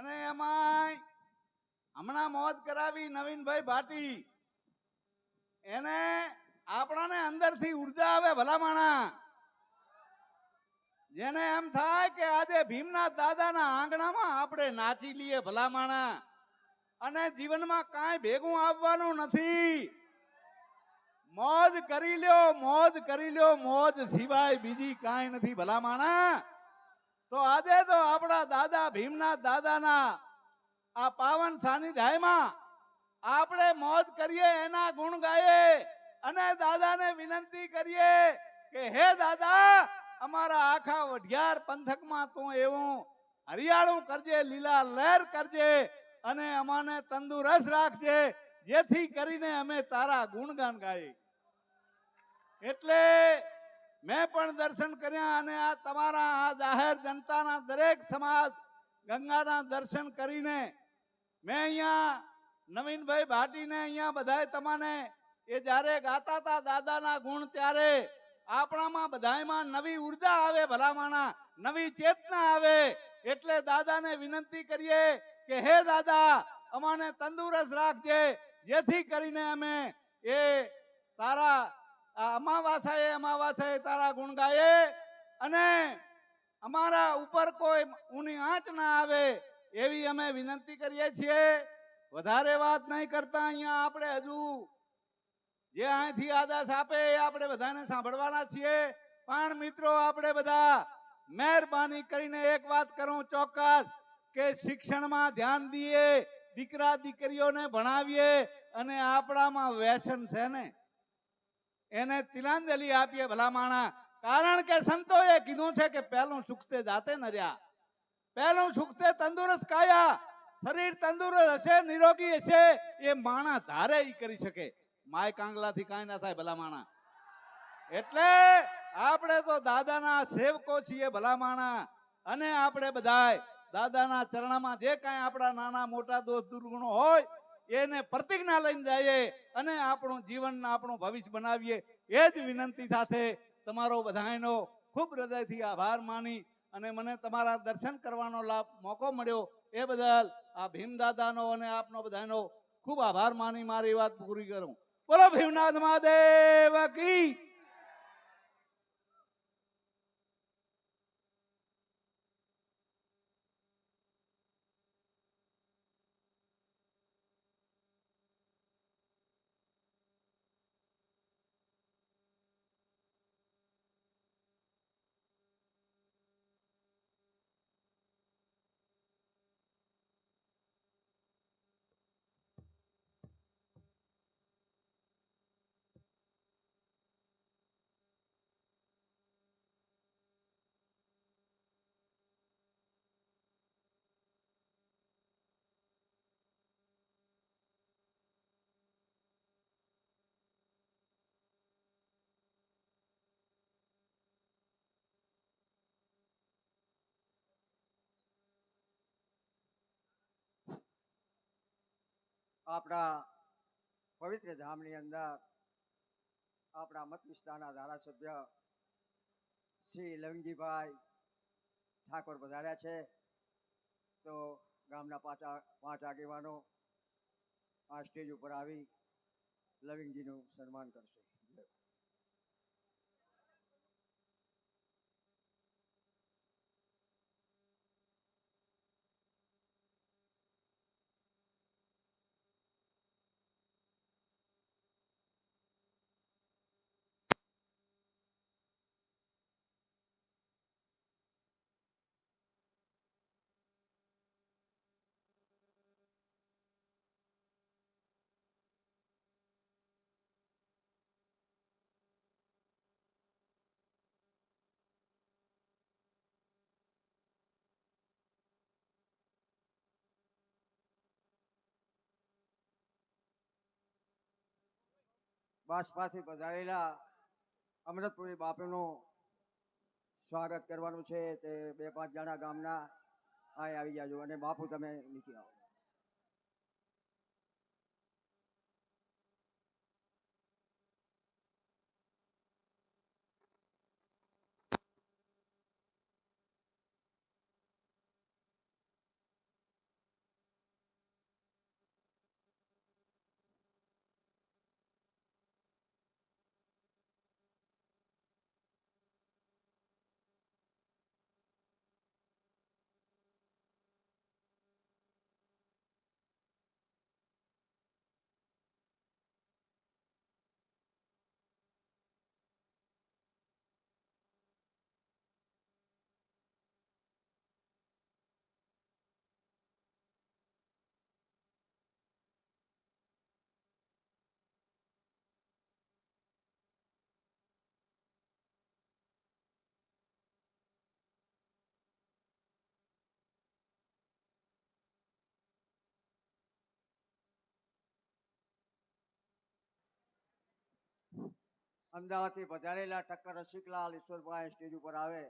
અને એમાં હમણાં મોત કરાવી નવીનભાઈ ભાટી. એને આપણાને અંદરથી ઊર્જા આવે ભલામાણા. જેને એમ થાય કે આજે ભીમના દાદાના આંગણામાં આપણે નાચી લઈએ ભલામાણા. અને જીવનમાં કાંઈ ભેગું આવવાનું નથી. મોજ કરી લ્યો, મોજ કરી લ્યો, મોજ સિવાય બીજી કાંઈ નથી ભલામાણા. તો આજે તો આપણા દાદા, ભીમના દાદાના આ પાવન સાનિધ્યમાં આપણે મોજ કરીએ, એના ગુણ ગાઈએ અને દાદાને વિનંતી કરીએ કે, હે દાદા, અમારા આખા વઢિયાર પંથકમાં તું એવું હરિયાળું કરજે, લીલા લહેર કરજે અને અમાને તંદુરસ્ત રાખજે, જેથી કરીને અમે તારા ગુણગાન ગાઈએ. એટલે મેં પણ દર્શન કર્યા અને આ તમારા, આ જાહેર જનતાના દરેક સમાજ ગંગાના દર્શન કરીને મેં અહીંયા નવીનભાઈ ભાટીને અહીંયા બધાય તમને એ જ્યારે ગાતા હતા દાદાના ગુણ ત્યારે આપણામાં બધાયમાં નવી ઊર્જા આવે ભલામાના નવી ચેતના આવે, એટલે દાદાને વિનંતી કરીએ કે હે દાદા, અમાને તંદુરસ્ત રાખજે, જેથી કરીને અમે એ તારા અમાવાસાએ અમાવાસાએ તારા ગુણ ગાયે અને અમારા ઉપર કોઈ ઊની આંચ ના આવે એવી અમે વિનંતી કરીએ છીએ. વધારે વાત નહીં કરતા અહીંયા આપણે હજુ. જે અહીંથી આદેશ આપે એ આપણે બધાને સાંભળવાના છીએ. પણ મિત્રો, આપણે બધા મહેરબાની કરીને એક વાત કરું ચોક્કસ કે શિક્ષણમાં ધ્યાન દઈએ દીકરા દીકરીઓને ભણાવીએ અને આપણામાં વ્યસન છે ને? એને તિલાંજલિ આપીએ ભલા માણા કારણ કે સંતોએ કીધું છે કે પહેલું સુખતે જાતે ન રહ્યા પહેલું સુખ તે તંદુરસ્ત કાયા. શરીર તંદુરસ્ત હશે, નિરોગી હશે, એ માણા ધારે ઈ કરી શકે. માય કાંગલાથી કાંઈ ના થાય ભલા માણા એટલે આપણે તો દાદાના સેવકો છીએ ભલા માણા અને આપણે બધાય દાદાના ચરણમાં જે કાંઈ આપણા નાના મોટા દોષ દુર્ગુણો હોય એને પ્રતિજ્ઞા લઈને જઈએ અને આપણું જીવન આપણું ભવિષ્ય બનાવીએ. એ જ વિનંતી સાથે તમારો બધાયનો ખૂબ હૃદયથી આભાર માની અને મને તમારા દર્શન કરવાનો લાભ મોકો મળ્યો. એ બદલ આ ભીમદાદાનો અને આપનો બધાનો ખૂબ આભાર માની મારી વાત પૂરી કરું. બોલો ભીમનાથ મહાદેવ કી આપણા પવિત્ર ધામની અંદર આપણા મત વિસ્તારના ધારાસભ્ય શ્રી લવિંગજીભાઈ ઠાકોર પધાર્યા છે. તો ગામના પાછા પાંચ આગેવાનો આ સ્ટેજ ઉપર આવી લવિંગજીનું સન્માન કરશે. બાસપાથી પધારેલા અમૃતપુરી બાપુનું સ્વાગત કરવાનું છે. તે બે પાંચ જણા ગામના આ આવી જાજો અને બાપુ તમે નીચે આવો. અમદાવાદથી પધારેલા ટક્કર રસિકલાલ ઈશ્વરભાઈ સ્ટેજ ઉપર આવે.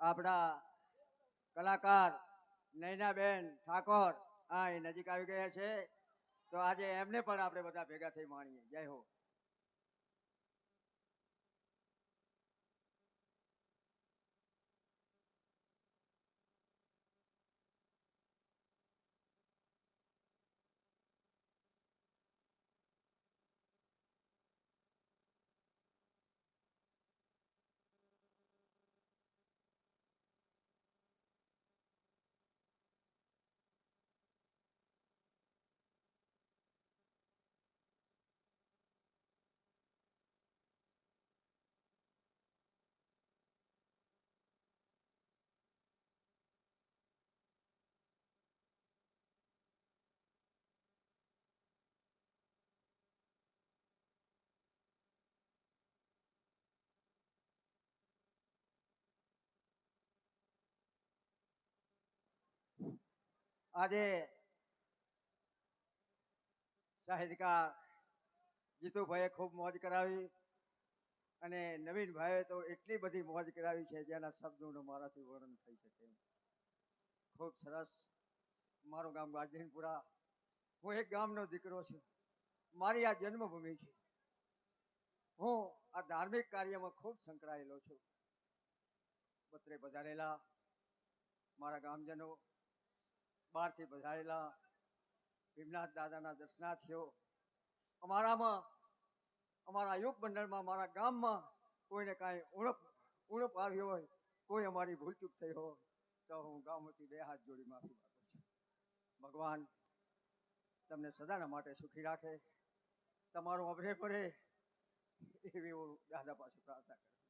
આપણા કલાકાર નૈનાબેન ઠાકોર, હા, એ નજીક આવી ગયા છે. તો આજે એમને પણ આપણે બધા ભેગા થઈ માણીએ. જય હો. આજે સાહિત્યકાર જીતુભાઈએ ખૂબ મોજ કરાવી અને નવીનભાઈએ તો એટલી બધી મોજ કરાવી છે જેના શબ્દોનું મારાથી વર્ણન થઈ શકે. ખૂબ સરસ. મારું ગામ ગાજનપુરા હું એક ગામનો દીકરો છું. મારી આ જન્મભૂમિ છે. હું આ ધાર્મિક કાર્યમાં ખૂબ સંકળાયેલો છું. પત્રે પધારેલા મારા ગામજનો બહારથી પધારેલા ભીમનાથ દાદાના દર્શનાર્થીઓ, અમારામાં, અમારા યુગ મંડળમાં અમારા ગામમાં કોઈને કાંઈ ઉણપ ઉણપ આવી હોય, કોઈ અમારી ભૂલચૂક થઈ હોય, તો હું ગામથી બે હાથ જોડી માફી માગું છું. ભગવાન તમને સદાના માટે સુખી રાખે. તમારું અભરે પડે એવી હું દાદા પાસે પ્રાર્થના કરું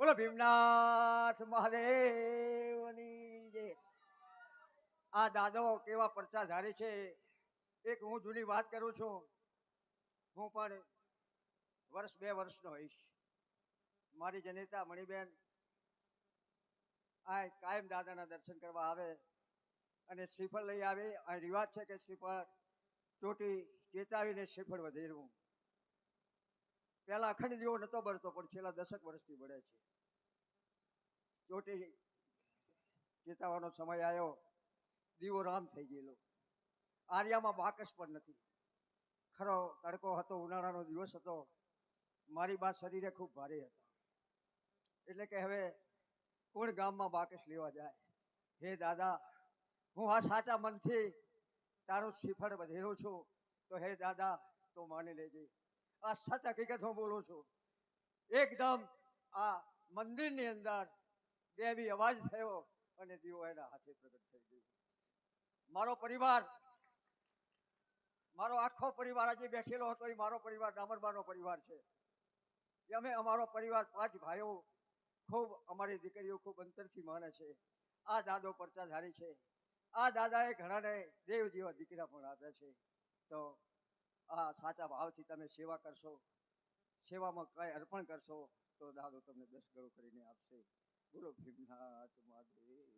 બોલો, ભીમનાથ મહાદેવની જે આ દાદો કેવા પરચાધારી છે, એક હું જૂની વાત કરું છું. હું પણ વર્ષ બે વર્ષનો હોઈશ. મારી જનેતા મણિબેન આ કાયમ દાદાના દર્શન કરવા આવે અને શ્રીફળ લઈ આવે. આ રિવાજ છે કે શ્રીફળ ચોટી ચેતાવીને શ્રીફળ વધેરવું. પહેલા અખંડ જેવો નતો બળતો, પણ છેલ્લા દશક વર્ષથી બળે છે. ચોટી ચેતાવાનો સમય આવ્યો દીવો રામ થઈ ગયેલો. આર્યામાં બાકસ પણ નથી. ખરો તડકો હતો, ઉનાળાનો દિવસ હતો, મારી બા શરીરે ખૂબ ભારે હતા. એટલે કે હવે કોણ ગામમાં બાકસ લેવા જાય? હે દાદા, હું આ સાચા મનથી તારું શ્રીફળ વધેલો છું, તો હે દાદા, તો માની લેજે. આ સત હકીકત હું બોલું છું. એકદમ આ મંદિરની અંદર દેવી અવાજ થયો અને દીવો એના હાથે પ્રગટ થઈ ગયો. મારો પરિવાર, મારો આખો પરિવાર આજે બેઠેલો હતો, એ મારો પરિવાર ડામરબાનો પરિવાર છે. એ અમે, અમારો પરિવાર પાંચ ભાઈઓ, ખૂબ, અમારી દીકરીઓ ખૂબ અંતરથી માને છે. આ દાદો પરચાધારી છે. આ દાદાએ ઘણાને દેવ જેવા દીકરા પણ આપ્યા છે. તો આ સાચા ભાવથી તમે સેવા કરશો, સેવામાં કઈ અર્પણ કરશો, તો દાદો તમને દસ ગણું કરીને આપશે. બોલો Bhimnath Mahadev.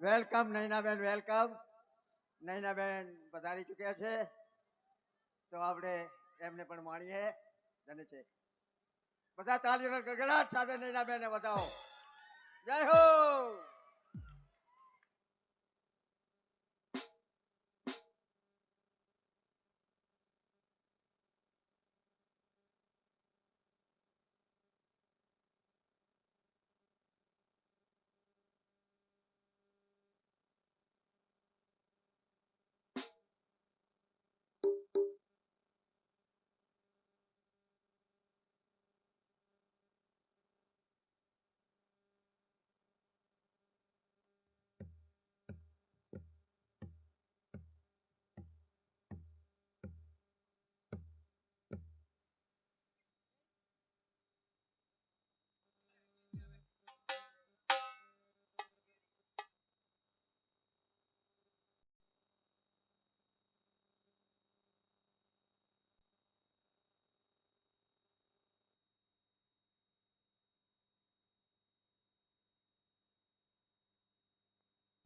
Welcome, Nainaben welcome. Nainaben પધારી ચૂક્યા છે. તો આપણે એમને પણ માણીએ. ધન્ય છે. બધા તાળીઓના ગગડાટ સાથે નૈનાબેનને બતાવો જય હો!